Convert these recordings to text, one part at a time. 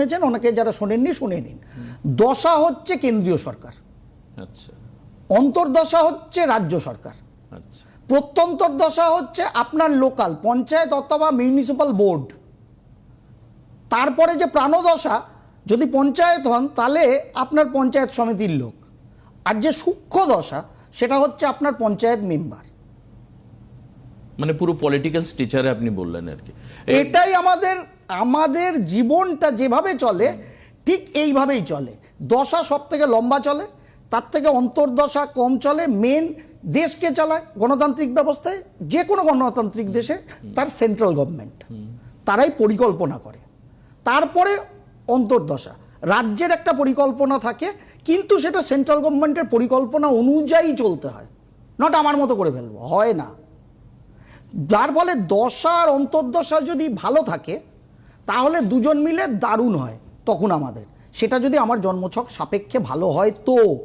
শুনেছেন অনেকে যারা শোনেননি শুনে নিন। দশা হচ্ছে কেন্দ্রীয় সরকার। আচ্ছা। অন্তর্দশা হচ্ছে রাজ্য সরকার। আচ্ছা। প্রত্যন্তর দশা হচ্ছে আপনার লোকাল পঞ্চায়েত অথবা মিউনিসিপ্যাল বোর্ড তারপরে যে প্রাণদশা যদি পঞ্চায়েত হন তাহলে আপনার পঞ্চায়েত সমিতির লোক। আর যে সূক্ষ্ম দশা সেটা হচ্ছে আপনার পঞ্চায়েত মেম্বার মানে পুরো পলিটিক্যাল স্টিচারে আপনি বললেন আর কি। এটাই আমাদের আমাদের জীবনটা যেভাবে চলে, ঠিক এইভাবেই চলে। দশা সব থেকে লম্বা চলে, তার থেকে অন্তর্দশা কম চলে মেন দেশকে চালায় গণতান্ত্রিক ব্যবস্থায়, যে কোনো গণতান্ত্রিক দেশে তার সেন্ট্রাল গভর্নমেন্ট তারাই পরিকল্পনা করে। তারপরে অন্তর্দশা। রাজ্যের একটা পরিকল্পনা থাকে, কিন্তু সেটা সেন্ট্রাল গভর্নমেন্টের পরিকল্পনা অনুযায়ী চলতে হয়। নট আমার মতো করে ফেলব, হয় না। যার ফলে দশা আর অন্তর্দশা যদি ভালো থাকে তাহলে দুজন মিলে দারুণ হয় তখন আমাদের। সেটা যদি আমার জন্মছক সাপেক্ষে ভালো হয় তো,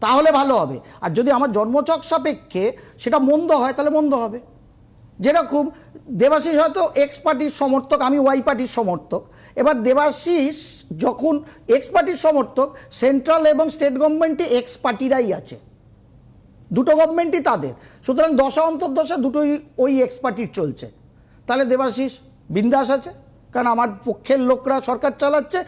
তাহলে ভালো হবে। আর যদি আমার জন্মছক সাপেক্ষে সেটা মন্দ হয়, তাহলে মন্দ হবে। যেরকম দেবাশিস হয়তো এক্স পার্টির সমর্থক, আমি ওয়াই পার্টির সমর্থক। এবার দেবাশিস যখন এক্স পার্টির সমর্থক সেন্ট্রাল এবং স্টেট গভর্নমেন্টে এক্স পার্টিরাই আছে। দুটো গভর্নমেন্টই তাদের। সুতরাং দশা অন্তর্দশা দুটোই ওই এক্স পার্টির চলছে। তাহলে দেবাশিস বিন্দাস আছে? কারণ আমার পক্ষের লোকরা সরকার চালাচ্ছে